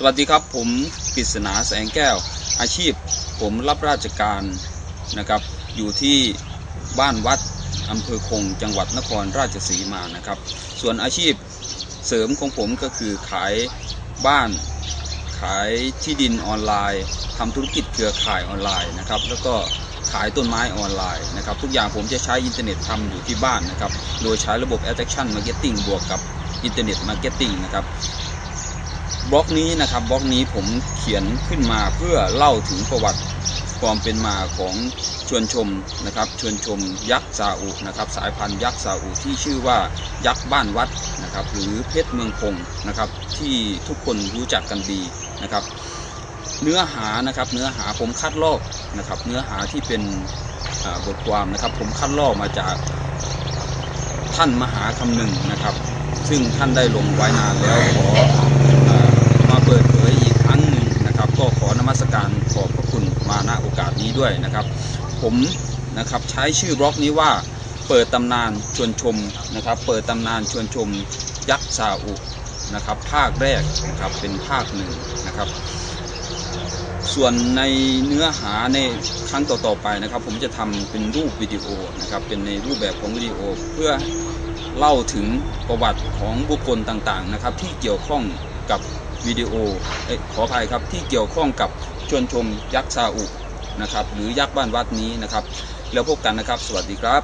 สวัสดีครับผมกฤษณาแสงแก้ว อาชีพผมรับราชการนะครับ อยู่ที่บ้านวัดอำเภอคงจังหวัดนครราชสีมานะครับ ส่วนอาชีพเสริมของผมก็คือขายบ้าน ขายที่ดินออนไลน์ทำธุรกิจเครือข่ายออนไลน์นะครับ แล้วก็ขายต้นไม้ออนไลน์นะครับ ทุกอย่างผมจะใช้อินเทอร์เน็ตทำอยู่ที่บ้านนะครับ โดยใช้ระบบ Attraction Marketing บวกกับอินเทอร์เน็ตมาร์เก็ตติ้งนะครับ บล็อกนี้นะครับบล็อกนี้ผมเขียนขึ้นมาเพื่อเล่าถึงประวัติความเป็นมาของชวนชมนะครับชวนชมยักษ์ซาอุนะครับสายพันธุ์ยักษ์ซาอุที่ชื่อว่ายักษ์บ้านวัดนะครับหรือเพชรเมืองคงนะครับที่ทุกคนรู้จักกันดีนะครับ เนื้อหานะครับเนื้อหาผมคัดลอกนะครับเนื้อหาที่เป็นบทความนะครับ ผมคัดลอกมาจากท่านมหาคำหนึ่งนะครับ ซึ่งท่านได้ลงไว้นานแล้วขอมาเปิดเผยอีกครั้งหนึ่งนะครับ ก็ขอน มัสการขอบพระคุณมาณโอกาสนี้ด้วยนะครับ ผมนะครับใช้ชื่อบล็อกนี้ว่าเปิดตำนานชวนชมนะครับ เปิดตำนานชวนชมยักษ์ซาอุนะครับ ภาคแรกนะครับเป็นภาคหนึ่งนะครับ ส่วนในเนื้อหาในครั้งต่อๆไปนะครับ ผมจะทำเป็นรูปวิดีโอนะครับ เป็นในรูปแบบของวิดีโอเพื่อเล่าถึงประวัติของบุคคลต่างๆนะครับ ที่เกี่ยวข้อง กับวิดีโอเอ้ขออภัยครับที่เกี่ยวข้องกับชวนชมยักษ์ซาอุนะครับหรือยักษ์บ้านวัดนี้นะครับ แล้วพบกันนะครับ สวัสดีครับ